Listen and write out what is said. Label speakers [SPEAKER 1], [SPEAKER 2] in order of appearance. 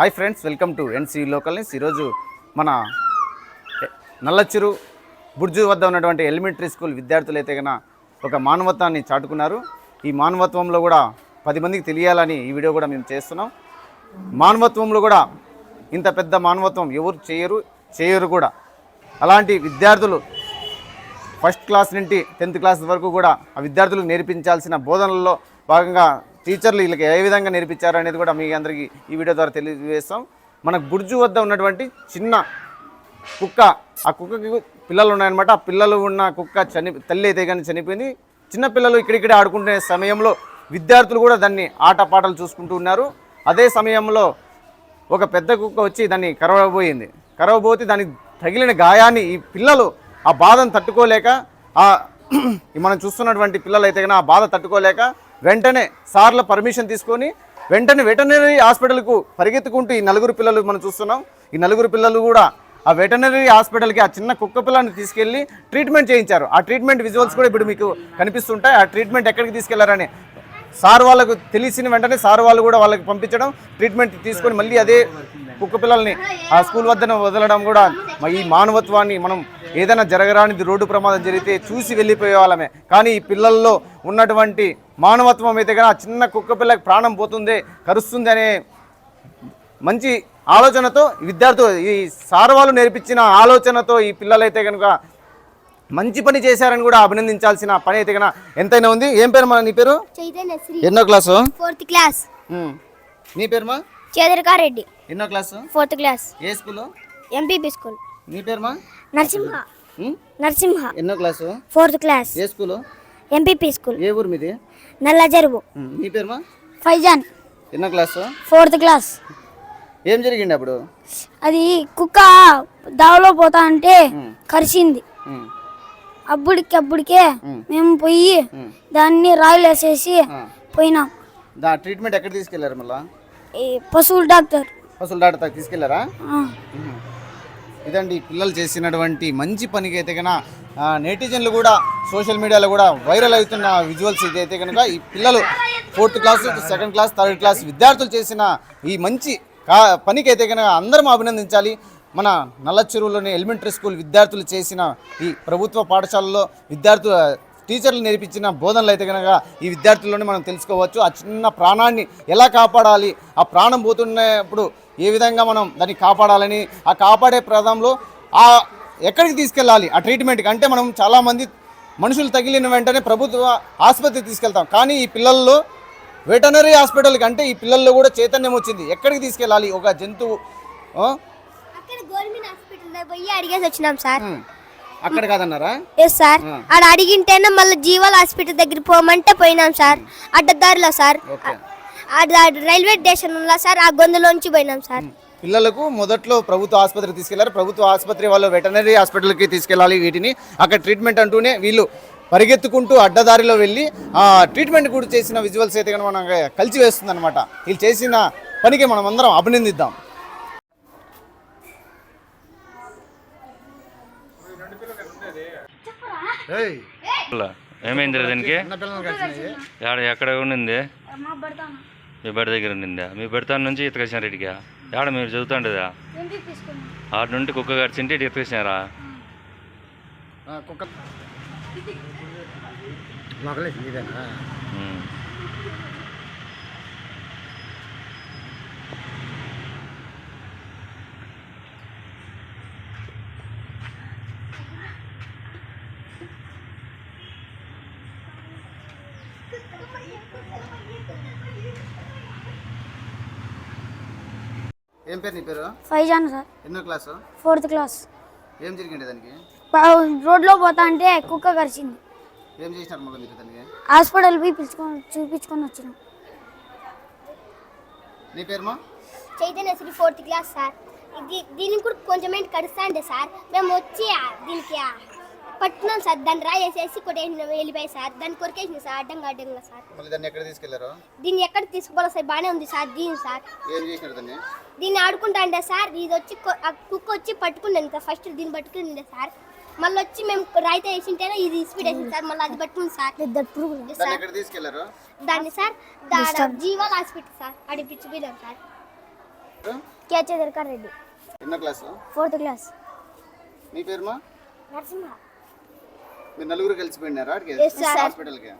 [SPEAKER 1] Hi friends welcome to NC local news ఈరోజు మన నల్లచ్చిరు బుర్జు వద్ద ఉన్నటువంటి ఎలిమెంటరీ స్కూల్ విద్యార్థులు అయితే ఒక మానవత్వాన్ని చాటుకున్నారు. ఈ మానవత్వంలో కూడా పది మందికి తెలియాలని ఈ వీడియో కూడా మేము చేస్తున్నాం. మానవత్వంలో కూడా ఇంత పెద్ద మానవత్వం ఎవరు చేయరు చేయరు కూడా. అలాంటి విద్యార్థులు ఫస్ట్ క్లాస్ నుండి టెన్త్ క్లాస్ వరకు కూడా ఆ విద్యార్థులకు నేర్పించాల్సిన బోధనల్లో భాగంగా టీచర్లు వీళ్ళకి ఏ విధంగా నేర్పించారు అనేది కూడా మీ అందరికీ ఈ వీడియో ద్వారా తెలియజేస్తాం. మన బుర్జు వద్ద ఉన్నటువంటి చిన్న కుక్క ఆ కుక్కకి పిల్లలు ఉన్నాయన్నమాట. ఆ పిల్లలు ఉన్న కుక్క చని తల్లి అయితే కానీ చనిపోయింది. చిన్నపిల్లలు ఇక్కడిక్కడే ఆడుకునే సమయంలో విద్యార్థులు కూడా దాన్ని ఆటపాటలు చూసుకుంటూ ఉన్నారు. అదే సమయంలో ఒక పెద్ద కుక్క వచ్చి దాన్ని కరవబోయింది. కరవబోతే దానికి తగిలిన గాయాన్ని ఈ పిల్లలు ఆ బాధను తట్టుకోలేక ఆ మనం చూస్తున్నటువంటి పిల్లలు అయితే కనుక ఆ బాధ తట్టుకోలేక వెంటనే సార్ల పర్మిషన్ తీసుకొని వెంటనే వెటనరీ హాస్పిటల్కు పరిగెత్తుకుంటూ ఈ నలుగురు పిల్లలు మనం చూస్తున్నాం. ఈ నలుగురు పిల్లలు కూడా ఆ వెటనరీ హాస్పిటల్కి ఆ చిన్న కుక్క పిల్లని తీసుకెళ్ళి ట్రీట్మెంట్ చేయించారు. ఆ ట్రీట్మెంట్ విజువల్స్ కూడా ఇప్పుడు మీకు కనిపిస్తుంటాయి. ఆ ట్రీట్మెంట్ ఎక్కడికి తీసుకెళ్ళారని సార్ వాళ్ళకు తెలిసిన వెంటనే సార్ వాళ్ళు కూడా వాళ్ళకి పంపించడం ట్రీట్మెంట్ తీసుకొని మళ్ళీ అదే కుక్క పిల్లల్ని ఆ స్కూల్ వద్దన వదలడం కూడా ఈ మానవత్వాన్ని మనం ఏదైనా జరగరానిది రోడ్డు ప్రమాదం జరిగితే చూసి వెళ్ళిపోయే వాళ్ళమే. కానీ ఈ పిల్లల్లో ఉన్నటువంటి మానవత్వం అయితే కానీ ఆ చిన్న కుక్క పిల్లకి ప్రాణం పోతుంది కరుస్తుంది అనే మంచి ఆలోచనతో విద్యార్థులు ఈ సార్ వాళ్ళు నేర్పించిన ఆలోచనతో ఈ పిల్లలైతే కనుక మంచి పని చేశారని కూడా అభినందించాల్సిన పని అయితే కనుక ఎంతైనా ఉంది. ఏం పేరు మా నీ పేరు? ఎన్నో క్లాసు?
[SPEAKER 2] Fourth class.
[SPEAKER 1] నీ పేరుమా
[SPEAKER 2] చేదరికారెడ్డి
[SPEAKER 1] ఎన్నో క్లాసు?
[SPEAKER 2] ఫోర్త్ క్లాస్
[SPEAKER 1] ఏ స్కూలు?
[SPEAKER 2] ఎంపీపీ స్కూల్
[SPEAKER 1] నీ పేరుమా
[SPEAKER 2] నరసింహ? నరసింహ.
[SPEAKER 1] ఎన్నో క్లాసు?
[SPEAKER 2] ఫోర్త్ క్లాస్
[SPEAKER 1] ఏ స్కూలు?
[SPEAKER 2] ఎంపీపీ స్కూల్
[SPEAKER 1] ఏ ఊరు మీది?
[SPEAKER 2] నల్ల జరువు.
[SPEAKER 1] ఉమ్. నీ పేరుమా?
[SPEAKER 2] ఫైజాన్.
[SPEAKER 1] ఎన్నో క్లాసు
[SPEAKER 2] ఫోర్త్ క్లాస్
[SPEAKER 1] ఏం జరిగింది అప్పుడు?
[SPEAKER 2] అది కుక్క దావలో పోతా అంటే కరిచింది. అప్పుడికి అప్పటికే మేము పోయి. దాన్ని రాయిలు వేసేసి. పోయినాం.
[SPEAKER 1] దా ట్రీట్మెంట్ ఎక్కడ తీసుకెళ్ళారు మళ్ళా?
[SPEAKER 2] ఈ పశువుల డాక్టర్.
[SPEAKER 1] పశువుల డాక్టర్ తీసుకెళ్ళారా. ఇదండి పిల్లలు చేసినటువంటి మంచి పనికి అయితే కనుక నెటిజన్లు కూడా సోషల్ మీడియాలో కూడా వైరల్ అవుతున్న విజువల్స్ ఇదైతే కనుక ఈ పిల్లలు fourth class second class third class విద్యార్థులు చేసిన ఈ మంచి పనికి అయితే కనుక అందరం అభినందించాలి. మన నల్లచెరువులోని ఎలిమెంటరీ స్కూల్ విద్యార్థులు చేసిన ఈ ప్రభుత్వ పాఠశాలలో విద్యార్థుల టీచర్లు నేర్పించిన బోధనలు అయితే కనుక ఈ విద్యార్థుల్లోనే మనం తెలుసుకోవచ్చు. ఆ చిన్న ప్రాణాన్ని ఎలా కాపాడాలి? ఆ ప్రాణం పోతున్నప్పుడు ఏ విధంగా మనం దాన్ని కాపాడాలని ఆ కాపాడే ప్రదంలో ఆ ఎక్కడికి తీసుకెళ్ళాలి? ఆ ట్రీట్మెంట్కి. అంటే మనం చాలామంది మనుషులు తగిలిన వెంటనే ప్రభుత్వ ఆసుపత్రికి తీసుకెళ్తాం. కానీ ఈ పిల్లల్లో వెటనరీ హాస్పిటల్కి అంటే ఈ పిల్లల్లో కూడా చైతన్యం వచ్చింది. ఎక్కడికి తీసుకెళ్ళాలి? ఒక జంతువు
[SPEAKER 2] హాస్పిటల్ అడిగేసి వచ్చినాం సార్.
[SPEAKER 1] అక్కడ కాదన్నారా?
[SPEAKER 2] ఎస్ సార్ ఆడ అడిగింటేనే మళ్ళీ జీవాల హాస్పిటల్ దగ్గర పోమంటే పోయినాం సార్ అడ్డదారిలో సార్ రైల్వే స్టేషన్ ఉందా సార్ ఆ గొంతులోంచి పోయినాం సార్
[SPEAKER 1] పిల్లలకు మొదట్లో ప్రభుత్వ ఆసుపత్రికి తీసుకెళ్ళారు. ప్రభుత్వ ఆసుపత్రి వాళ్ళు వెటనరీ హాస్పిటల్కి తీసుకెళ్ళాలి వీటిని. అక్కడ ట్రీట్మెంట్ అంటూనే వీళ్ళు పరిగెత్తుకుంటూ అడ్డదారిలో వెళ్ళి ఆ ట్రీట్మెంట్ కూడా చేసిన విజువల్స్ అయితే కనుక మనం కలిసి వేస్తుంది అనమాట వీళ్ళు చేసిన పనికి మనం అందరం అభినందిద్దాం.
[SPEAKER 3] ఏమైంది దీనికి? ఆడ ఎక్కడ ఉండింది? మీ బడి దగ్గర ఉండిందా? మీ బడితాన్ నుంచి ఇతకేసిన రెడ్డిగా ఆడ మీరు చదువుతుండదా? ఆడ నుండి కుక్క గడిచింటే ఇటు ఇతకేసినారా
[SPEAKER 1] కుక్క. ఏం పేరు నీ పేరు?
[SPEAKER 2] ఫైజాన్ సార్.
[SPEAKER 1] ఎన్నో క్లాసు?
[SPEAKER 2] Fourth class.
[SPEAKER 1] ఏం జరిగింది దానికి?
[SPEAKER 2] రోడ్లో పోతా అంటే కుక్క కరిచింది.
[SPEAKER 1] ఏం చేసినారు మళ్ళీ మీరు దానికి?
[SPEAKER 2] హాస్పిటల్ పోయి పిలుచుకొని చూపించుకొని వచ్చినాం.
[SPEAKER 1] నీ పేరుమా
[SPEAKER 2] Chaitanya Sri fourth class sir. ఇది దీనికి కూడా కొంచెం ఏంటి కడుస్తా అంటే సార్ మేము వచ్చి ఆ దీనికి ఆ పట్టున్నాం సార్ దాన్ని రాయేసేసి కొట్టేసిన వెళ్ళిపోయి సార్. దాన్ని కొరికేసిన సార్ అడ్డంగా అడ్డంగా సార్.
[SPEAKER 1] మళ్ళీ దాన్ని ఎక్కడ తీసుకెళ్ళారు?
[SPEAKER 2] దీన్ని ఎక్కడ తీసుకోవాలి సార్? బాగానే ఉంది సార్ దీని సార్.
[SPEAKER 1] ఏం చేసినారు దాన్ని?
[SPEAKER 2] దీన్ని ఆడుకుంటా అంటే సార్ ఇది వచ్చి కుక్క వచ్చి పట్టుకుంది కదా ఫస్ట్ దీన్ని పట్టుకుంది సార్. మళ్ళీ వచ్చి మేము రాయితే వేసింటేనే ఇది స్పీడ్ వేసింది సార్ మళ్ళీ అది పట్టుకుంది సార్. సార్
[SPEAKER 1] ఎక్కడ తీసుకెళ్ళారు?
[SPEAKER 2] దాన్ని సార్ దా- జీవాల హాస్పిటల్ సార్ అడిపించి పోయినాం సార్.
[SPEAKER 4] కే. చంద్రకర్ రెడ్డి.
[SPEAKER 1] ఎన్నో క్లాసు?
[SPEAKER 4] Fourth class.
[SPEAKER 1] మీ పేరుమా
[SPEAKER 4] నరసింహ.
[SPEAKER 1] మీరు నలుగురు కలిసిపోయినారా. హాస్పిటల్కి